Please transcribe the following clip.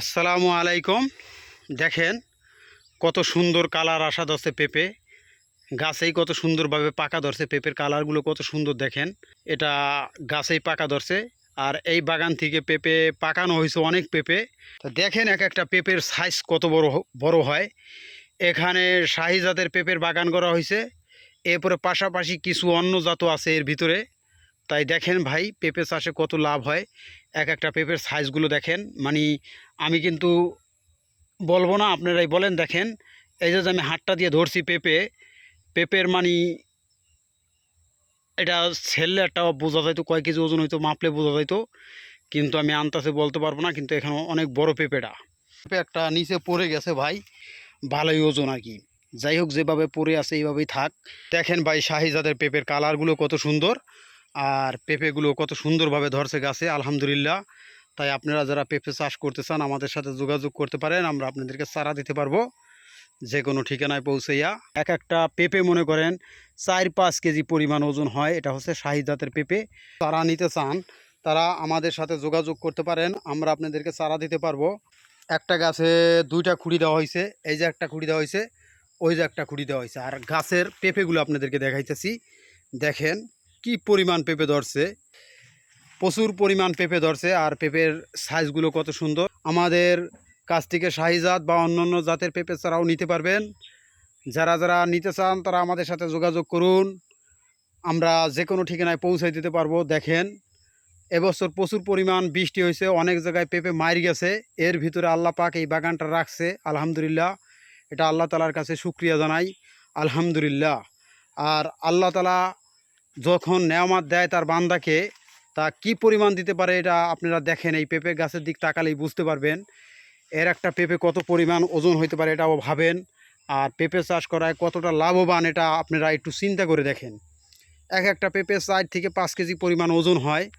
আসসালামু আলাইকুম। দেখেন, কত সুন্দর কালার আসা ধরছে পেঁপে। গাছেই কত সুন্দরভাবে পাকা ধরছে পেঁপের কালারগুলো কত সুন্দর দেখেন। এটা গাছেই পাকা ধরছে, আর এই বাগান থেকে পেঁপে পাকানো হয়েছে অনেক পেঁপে। তো দেখেন এক একটা পেঁপের সাইজ কত বড় বড় হয়। এখানে শাহি জাতের পেঁপের বাগান করা হয়েছে। এরপরে পাশাপাশি কিছু অন্য জাতও আছে এর ভিতরে। তাই দেখেন ভাই, পেঁপে চাষে কত লাভ হয়। এক একটা পেঁপের সাইজগুলো দেখেন। মানে আমি কিন্তু বলব না, আপনারাই বলেন, দেখেন। এই যে আমি হাতটা দিয়ে ধরছি পেঁপে পেঁপের মানে এটা ছেললে একটা বোঝা যাইতো, কয় কেজি ওজন হইতো, মাপলে বোঝা যাইতো। কিন্তু আমি আনতাছে বলতে পারব না, কিন্তু এখানে অনেক বড় পেঁপেটা পেঁপে একটা নিচে পড়ে গেছে ভাই, ভালোই ওজন আর কি। যাই হোক, যেভাবে পড়ে আছে এইভাবেই থাক। দেখেন ভাই, শাহিজাদের পেঁপের কালারগুলো কত সুন্দর। আর পেঁপেগুলো কত সুন্দরভাবে ধরছে গাছে, আলহামদুলিল্লাহ। তাই আপনারা যারা পেঁপে চাষ করতে চান, আমাদের সাথে যোগাযোগ করতে পারেন, আমরা আপনাদেরকে চারা দিতে পারব। যে কোনো ঠিকানায় পৌঁছাইয়া। এক একটা পেঁপে মনে করেন চার পাঁচ কেজি পরিমাণ ওজন হয়, এটা হচ্ছে জাতের পেঁপে। চারা নিতে চান, তারা আমাদের সাথে যোগাযোগ করতে পারেন, আমরা আপনাদেরকে চারা দিতে পারব। একটা গাছে দুইটা খুঁড়ি দেওয়া হয়েছে, এই যে একটা খুঁড়ি দেওয়া হয়েছে, ওই যে একটা খুঁড়ি দেওয়া হয়েছে। আর গাছের পেঁপেগুলো আপনাদেরকে দেখাইতেছি। দেখেন কি পরিমাণ পেঁপে ধরছে? প্রচুর পরিমাণ পেঁপে ধরছে আর পেঁপের সাইজগুলো কত সুন্দর। আমাদের কাছ থেকে শাহিজাত বা অন্যান্য জাতের পেঁপে ছাড়াও নিতে পারবেন। যারা যারা নিতে চান তারা আমাদের সাথে যোগাযোগ করুন। আমরা যে কোনো ঠিকানায় পৌঁছে দিতে পারব, দেখেন। এবছর প্রচুর পরিমাণ বৃষ্টি হয়েছে, অনেক জায়গায় পেঁপে মারি গেছে। এর ভিতরে আল্লাহ পাক এই বাগানটা রাখছে, আলহামদুলিল্লাহ। এটা আল্লাহ তালার কাছে শুক্রিয়া জানাই, আলহামদুলিল্লাহ। আর আল্লাহ তালা যখন নেয়ামাত দেয় তার বান্দাকে, তা কি পরিমাণ দিতে পারে এটা আপনারা দেখেন, এই পেঁপে গাছের দিক তাকালেই বুঝতে পারবেন। এর একটা পেঁপে কত পরিমাণ ওজন হইতে পারে এটাও ভাবেন। আর পেঁপে চাষ করায় কতটা লাভবান এটা আপনারা একটু চিন্তা করে দেখেন। এক একটা পেঁপে চার থেকে পাঁচ কেজি পরিমাণ ওজন হয়।